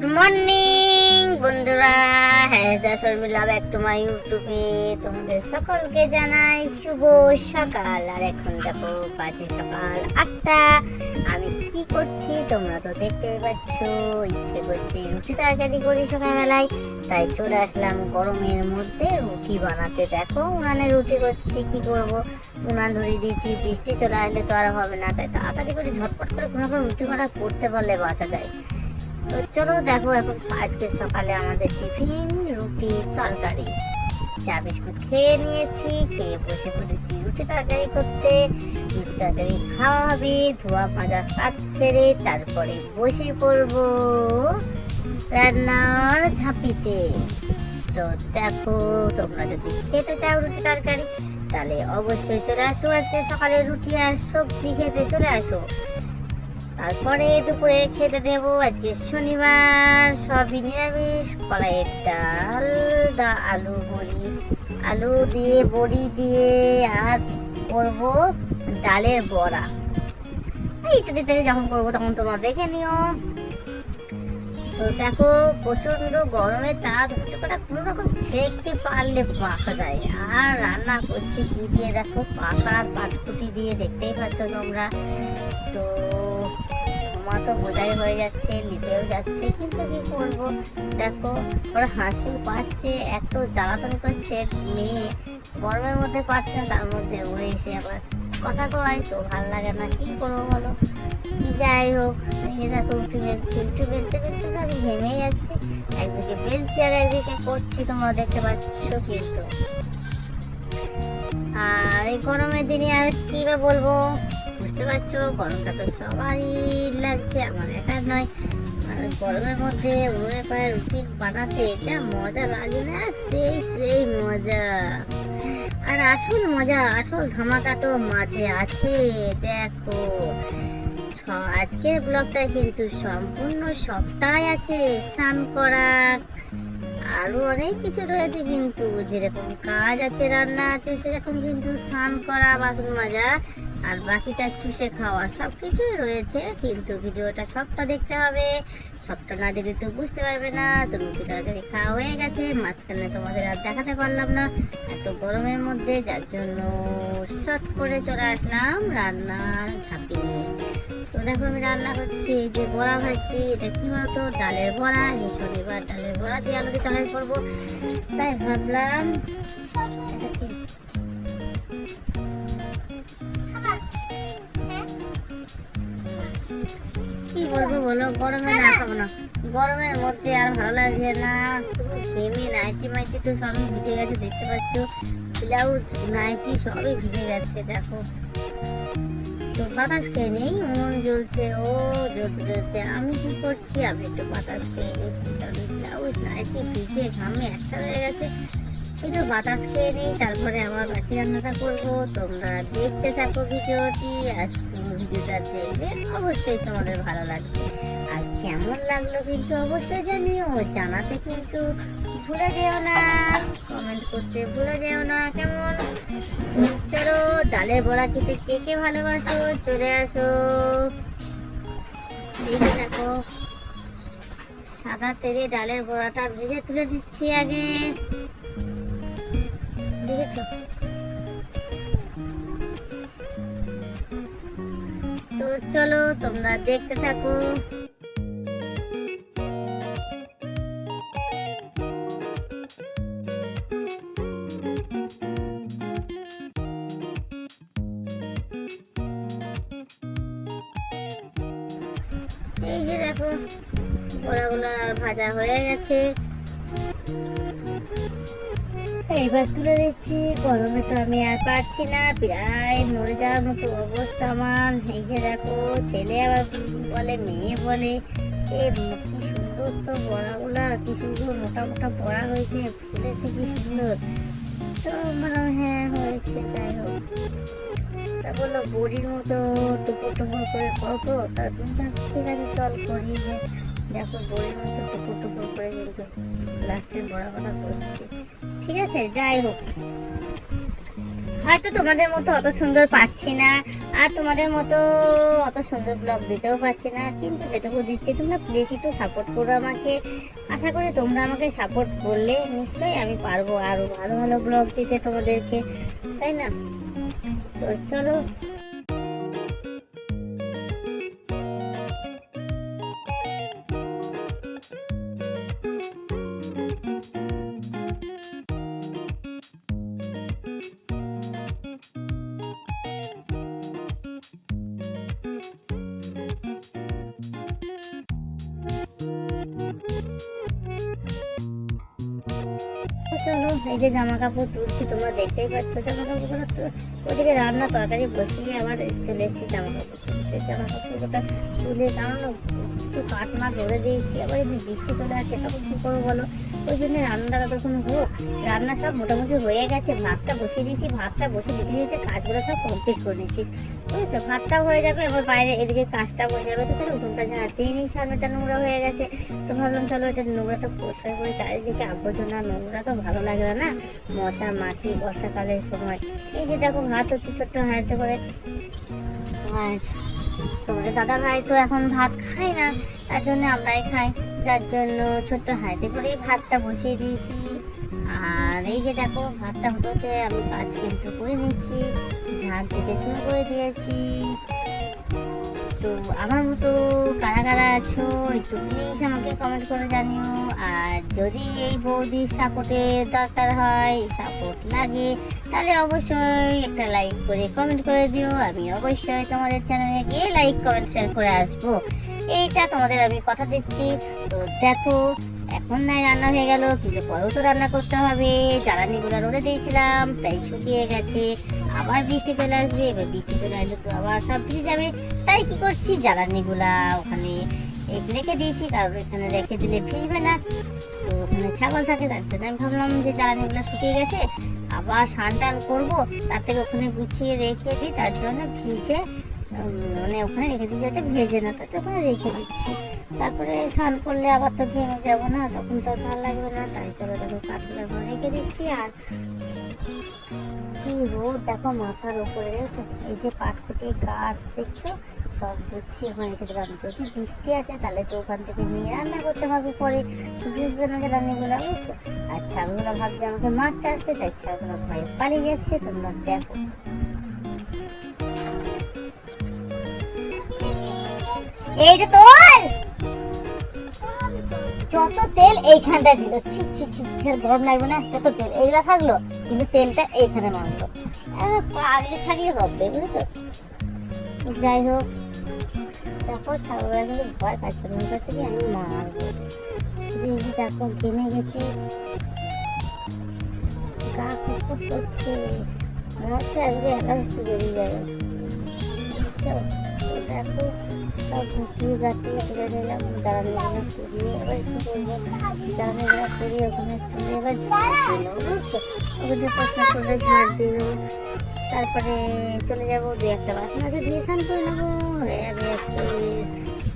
Good morning বন্ধুরা। হ্যাস দা শর্মিলা ব্যাক টু মাই ইউটিউবে তোমাদের সকলকে জানাই শুভ সকাল। আর এখন দেখো, বাজে সকাল আটটা। আমি কি করছি তোমরা তো দেখতেই পাচ্ছ, ইচ্ছে করছে রুটি তরকারি করি সকালবেলায়। তাই চলে আসলাম গরমের মধ্যে রুটি বানাতে। দেখো, উনানে রুটি করছি, কি করব? উনান ধরিয়ে দিয়েছি, বৃষ্টি চলে আসলে তো আর হবে না। তাই তাড়াতাড়ি করে ঝটপট করে কোনো রুটি করা করতে পারলে বাঁচা যায়। তো চলো দেখো এখন আজকে সকালে আমাদের টিফিন, রুটি, তরকারি। চা বিস্কুট খেয়ে নিয়েছি, খেয়ে বসে পড়েছি রুটি তরকারি করতে। রুটি তরকারি খাওয়া হবে, ধোয়া মাজা কাজ সেরে তারপরে বসে পড়ব রান্নার ঝাঁপিতে। তো দেখো, তোমরা যদি খেতে চাও রুটি তরকারি, তাহলে অবশ্যই চলে আসো আজকে সকালে রুটি আর সবজি খেতে চলে আসো। তারপরে দুপুরে খেতে দেব আজকে শনিবার, সবই নিরামিষ, কলাইয়ের ডাল, দা আলু বড়ি, আলু দিয়ে, বড়ি দিয়ে, আর করব ডালের বড়া। ইত্যাদি ইত্যাদি যখন করব তখন তোমরা দেখে নিও। তো দেখো প্রচণ্ড গরমে হুটে করে কোনো রকম ছেঁকতে পারলে বাঁচা যায়। আর রান্না করছি কি দিয়ে দেখো পাতার পাটকুটি দিয়ে, দেখতেই পাচ্ছ তোমরা। তো ধোঁয়া তো বোঝাই হয়ে যাচ্ছে, লিপেও যাচ্ছে, কিন্তু কি করব? দেখো, ওরা হাসিও পাচ্ছে, এত জ্বালাতন করছে মেয়ে। গরমের মধ্যে পারছে না, তার মধ্যে ও এসে আবার কথা কয়, তো ভালো লাগে না, কি করব বলো? যাই হোক, এই দেখো, উঠে বেলছি উঠে বেলতে বেলতে তো আমি ঘেমে যাচ্ছি। একদিকে বেলছি আর একদিকে করছি, তোমরা দেখতে পাচ্ছ কিন্তু। আর এই গরমের দিনে আর কি বা বলব? বুঝতে পারছ? গরমটা তো সবারই লাগছে, আমার একার নয়। আর গরমের মধ্যে উনুনের পায়ে রুটি বানাতে যা মজা লাগে না? সেই সেই মজা। আর আসল মজা, আসল ধামাকা তো মাঝে আছে, দেখো। আজকের ব্লগটা কিন্তু সম্পূর্ণ সবটাই আছে, স্নান করা, আরও অনেক কিছু রয়েছে কিন্তু। যেরকম কাজ আছে, রান্না আছে, সেরকম কিন্তু স্নান করা বাসন মাজা। আর বাকিটা চুষে খাওয়া সব কিছুই রয়েছে, কিন্তু ভিডিওটা সবটা দেখতে হবে। সবটা না দিলে তো বুঝতে পারবে না, তো রুটি তরকারি খাওয়া হয়ে গেছে। মাঝখানে তোমাদের আর দেখাতে পারলাম না, এত গরমের মধ্যে যার জন্য শট করে চলে আসলাম রান্নার ঝাঁপি নিয়ে। তো দেখো আমি রান্না করছি যে বড়া ভাজছি, এটা কি বলতো? ডালের বড়া, এই শনিবার ডালের বড়া দিয়ে আলু দিয়ে তরকারি করব। তাই ভাবলাম, এটা কি? কি বলব বলো? গরমে না খাব না। গরমের মধ্যে আর ভালো লাগছে না। ঘেমে নাইটি মাইটি তো সবই ভিজে গেছে, দেখতে পাচ্ছ? ব্লাউজ, নাইটি সবই ভিজে গেছে, দেখো। তো বাতাস খেয়ে নেই, মন জ্বলছে। ও, জ্বলতে জ্বলতে আমি কি করছি? আমি একটু বাতাস খেয়ে নিচ্ছি। কারণ ব্লাউজ, নাইটি ভিজে ঘামে একসাথে হয়ে গেছে। একটু বাতাস খেয়ে নিই, তারপরে আমার বাকি রান্নাটা করব। তোমরা দেখতে থাকো ভিডিওটি, আর পুরো ভিডিওটা দেখলে অবশ্যই তোমাদের ভালো লাগবে। আর কেমন লাগল কিন্তু অবশ্যই জানিও জানাতে কিন্তু ভুলে যেও না কমেন্ট করতে ভুলে যেও না, কেমন? চলো, ডালের বড়া খেতে কে কে ভালোবাসো? চলে আসো। এই থাকো। সাদা তেলে ডালের বড়াটা ভেজে তুলে দিচ্ছি আগে। দেখেছ? তো চলো তোমরা দেখতে থাকো। এই যে দেখো বড়াগুলো আর ভাজা হয়ে গেছে। এবার তুলে দিচ্ছি। গরমে তো আমি আর পারছি না, প্রায় মরে যাওয়ার মতো অবস্থা আমার। এই যে দেখো, ছেলে আবার বলে, মেয়ে বলে। এ কি সুন্দর তো বড়াগুলা কি সুন্দর মোটা মোটা বড়া হয়েছে, ফুলেছে কি সুন্দর। তো মানে হ্যাঁ হয়েছে, যাই হোক। তা বলল বড়ির মতো টুকরো টুকরো করে তার বললাম ঠিক আছে, চল করি দেখো, বড়ির মতো টুকরো টুকরো করে কিন্তু লাস্টের বড়া বড়া করছি ঠিক আছে, যাই হোক। হয়তো তোমাদের মতো অত সুন্দর পাচ্ছি না, আর তোমাদের মতো অত সুন্দর ব্লগ দিতেও পারছি না, কিন্তু যেটুকু দিচ্ছি, তোমরা প্লিজ একটু সাপোর্ট করো আমাকে। আশা করি তোমরা আমাকে সাপোর্ট করলে নিশ্চয়ই আমি পারব আরও ভালো ভালো ব্লগ দিতে তোমাদেরকে, তাই না? তো চলো চলো, এই যে জামা কাপড় তুলছি, তোমরা দেখতেই পাচ্ছ। জামা কাপড়গুলো ওদিকে রান্না তরকারি বসিয়ে আবার চলে এসেছি জামা কাপড় তুলতে জামা কাপড়গুলো তুলে কারণ কিছু কাঠ মাঠ ধরে দিয়েছি, আবার যদি বৃষ্টি চলে আসে, তখন কী করব বলো? ওই জন্য রান্নাটা তখন হোক রান্না সব মোটামুটি হয়ে গেছে, ভাতটা বসিয়ে দিয়েছি, ভাতটা বসে দিতে দিতে কাজগুলো সব কমপ্লিট করে নিচ্ছি বুঝেছ? ভাতটাও হয়ে যাবে আবার বাইরে এদিকে কাজটা হয়ে যাবে, তো চলো উঠোনটা ঝাড় দিয়ে নিই, সামনেটা নোংরা হয়ে গেছে। তো ভাবলাম চলো এটা নোংরাটা পরিষ্কার করে চারিদিকে আবর্জনা, নোংরা তো ভালো লাগে না মশা, মাছি, বর্ষাকালের সময়। এই যে দেখো, ভাত হচ্ছে ছোট্ট হাঁড়িতে করে। আর তোমাদের দাদা ভাই তো এখন ভাত খায় না, তার জন্য আমরাই খাই। যার জন্য ছোট্ট হাঁড়িতে করেই ভাতটা বসিয়ে দিয়েছি। আর এই যে দেখো, ভাতটা হতে হতে আমি কাজ কিন্তু করে নিচ্ছি ঝাড় দিতে শুরু করে দিয়েছি। তো আমার মতো কারা কারা আছো একটু প্লিজ আমাকে কমেন্ট করে জানিও। আর যদি এই বৌদির সাপোর্টের দরকার হয় সাপোর্ট লাগে, তাহলে অবশ্যই একটা লাইক করে কমেন্ট করে দিও। আমি অবশ্যই তোমাদের চ্যানেলে গিয়ে লাইক কমেন্ট শেয়ার করে আসব। এইটা তোমাদের আমি কথা দিচ্ছি। তো দেখো, এখন নাই রান্না হয়ে গেল, কিন্তু পরেও তো রান্না করতে হবে। জ্বালানিগুলো রোদে দিয়েছিলাম প্রায় শুকিয়ে গেছে। আবার বৃষ্টি চলে আসবে, এবার বৃষ্টি চলে আসলে তো আবার সব ভিজে যাবে। তাই কি করছি? জ্বালানিগুলা ওখানে রেখে দিয়েছি কারণ এখানে রেখে দিলে ভিজবে না। তো ওখানে ছাগল থাকে, তার জন্য আমি ভাবলাম যে জ্বালানিগুলো শুকিয়ে গেছে, আবার স্নান টান করব, তার থেকে ওখানে গুছিয়ে রেখে দিই, তার জন্য ভিজে মানে ওখানে রেখে দিচ্ছি যাতে ভেজে না, তাতে ওখানে রেখে দিচ্ছি। তারপরে স্নান করলে আবার তো ঘেমে যাব না, তখন তো আর ভালো লাগবে না, তাই চলো দেখো কাঠগুলো রেখে দিচ্ছি আর কি রোদ দেখো মাথার উপরে দেখছ এই যে পাটকুটি কাঠ দেখছ? সব গুছিয়ে ওখানে রেখে দিলাম। যদি বৃষ্টি আসে তাহলে তো ওখান থেকে নিয়ে রান্না করতে হবে পরে। ভিজবে না রান্নাগুলো বুঝছ? আর ছাগলগুলো ভাবছে আমাকে মারতে আসছে, তাই ছাগলগুলো ভয়ে পালিয়ে যাচ্ছে, তোমরা দেখো। এইটা তোল! যত তেল এইখানটা দিল ছি ছি ছি গরম লাগবে না যত তেল এইগুলা থাকল কিন্তু তেলটা এইখানে মারলো আহ, পাগলে ছাড়িয়ে হবে বুঝেছ? যাই হোক দেখো ছাগলরা কিন্তু ভয় পাচ্ছে মনে করছে কি আমি মারবো। যে যে দেখো ঘেমে গেছি। গা কুকুর করছে। মনে হচ্ছে আজকে এলার্জি বেরিয়ে যাবে। দেখো ওখানে পয়সা করে তারপরে চলে যাব, দু একটা বাসন আছে, দিয়ে স্নান করে নেব।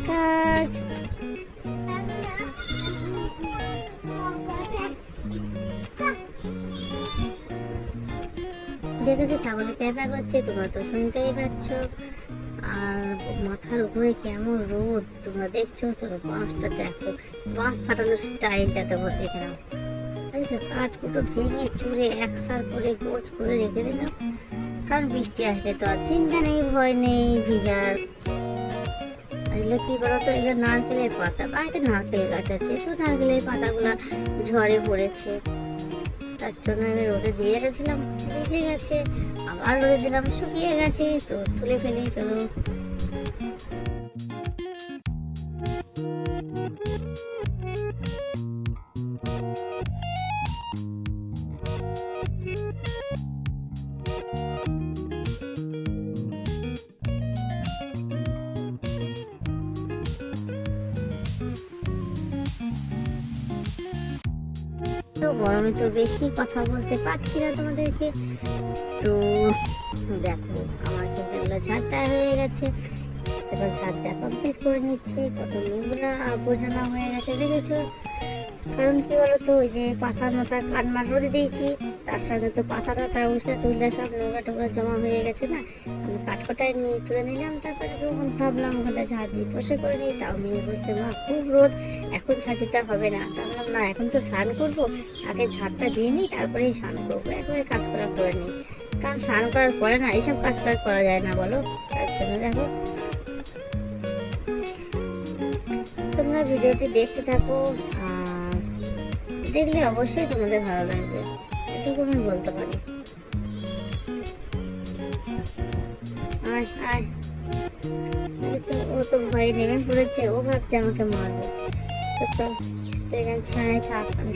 কাজ। দেখেছ, ছাগলের পেঁপা করছে তোমরা তো শুনতেই পাচ্ছ। আর মাথার উপরে কেমন রোদ? তোমরা দেখছ? চলো বাঁশটা দেখো। বাঁশ ফাটানোর স্টাইলটা তোমার দেখে নাও। দেখছ কাঠ কুটো ভেঙে চুড়ে একসার করে গোছ করে রেখে দিলাম। কারণ বৃষ্টি আসলে তো আর চিন্তা নেই, ভয় নেই, ভিজার। এগুলো কি বলতো? এগুলো নারকেলের পাতা। বাড়িতে নারকেল গাছ আছে। তো নারকেলের পাতাগুলো ঝড়ে পড়েছে। তার জন্য আমি রোদে দিয়ে গেছিলাম ভিজে গেছে, আবার রোদে দিলাম, শুকিয়ে গেছে, তো তুলে ফেলি, চলো। তো গরমে তো বেশি কথা বলতে পারছি না তোমাদেরকে। তো দেখো, আমার কিন্তু এগুলো ঝাড়টা হয়ে গেছে। এবার ঝাড়টা কমপ্লিট করে নিচ্ছি। কত নোংরা আবর্জনা হয়ে গেছে, দেখেছ? কারণ কি বলতো, ওই যে পাতা মাথা কাটমার রোদে দিয়েছি। তার সঙ্গে তো পাতা টাতা উঠলে তুললে সব নোংরা টোংরা জমা হয়ে গেছে না? আমি কাঠকোটায় নিয়ে তুলে নিলাম, তারপরে ভাবলাম ওখানে ঝাড় দিয়ে বসে করে নিই, তাও মেয়ে বলছে, মা, খুব রোদ, এখন দিতে হবে না। তা বললাম না, এখন তো স্নান করব, আগে ঝাড়টা দিয়ে নিই, তারপরেই স্নান করব, একবারে কাজ করা করে নিই। কারণ স্নান করার পরে না, এইসব কাজ তো আর করা যায় না, বলো? তার জন্য দেখো। তোমরা ভিডিওটি দেখতে থাকো দেখলে অবশ্যই তোমাদের ভালো লাগবে। এটুকু আমি বলতে পারি। আয় আয়। ও তো ভয়ে নেমে পড়েছে, ও ভাবছে আমাকে মারবে। তো চল তুই এখানে ছায় থাক, আমি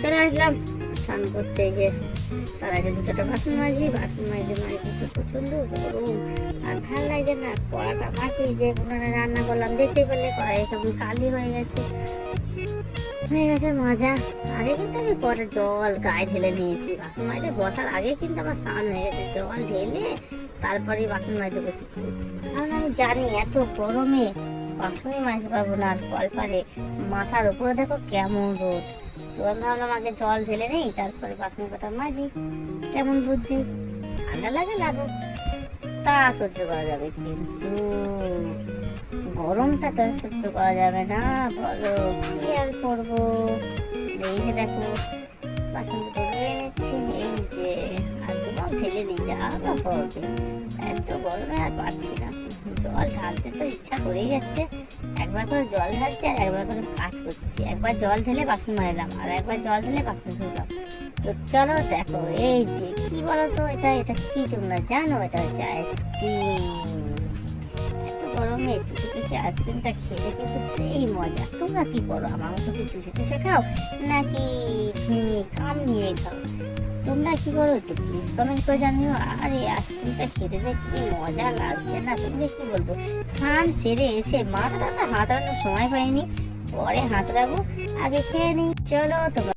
চলে আসলাম, স্নান করতে যে তার আগে দুটোটা বাসন মাজি বাসন মাজি মাঝে তো প্রচণ্ড গরম। আর ভালো লাগে না, কড়াটা মাছি যে উনানে রান্না করলাম, দেখতে পেলে কড়াই কেমন কালি হয়ে গেছে। হয়ে গেছে মজা। আগে কিন্তু আমি পরে জল গায়ে ঢেলে নিয়েছি, বাসন মাজতে বসার আগে কিন্তু আমার স্নান হয়ে গেছে। জল ঢেলে তারপরে বাসন মাজতে বসেছি। কারণ আমি জানি এত গরমে বাসনই মাজতে পারব না আর কল পারে মাথার উপরে দেখো কেমন রোদ। তো আমি ভাবলাম আগে জল ঢেলে নেই, তারপরে বাসন কটা মাজি। কেমন বুদ্ধি? ঠান্ডা লাগে লাগুক। তা সহ্য করা যাবে কিন্তু গরমটা তো সহ্য করা যাবে না। বলো, কি আর করব? এই যে দেখো, বাসন দুটো এনেছি এই যে, আর দুটো ঢেলে নিই যা বা হবে এত গরমে আর পারছি না। জল ঢালতে তো ইচ্ছা করেই যাচ্ছে। একবার করে জল ঢালছে আর একবার করে কাজ করছি। একবার জল ঢেলে বাসন মারলাম আর একবার জল ঢেলে বাসন ধুলাম। তো চলো দেখো, এই যে কি বলো তো এটা? এটা কি তোমরা জানো? এটা হচ্ছে আইসক্রিম। এত গরমে চুষে চুষে আইসক্রিমটা খেতে কিন্তু সেই মজা। তোমরা কি করো? আমার মতো কি চুষে চুষে খাও? নাকি ভেঙে কাম নিয়ে খাও? তোমরা কি করো একটু প্লিজ কমেন্ট করে জানিও। আর আইসক্রিমটা খেতে যে কি মজা লাগছে না তোমরা কি বলব? স্নান সেরে এসে মাথাটা হাঁচানোর সময় পাইনি, পরে হাঁচড়াবো আগে খেয়ে নিই। চলো তোমরা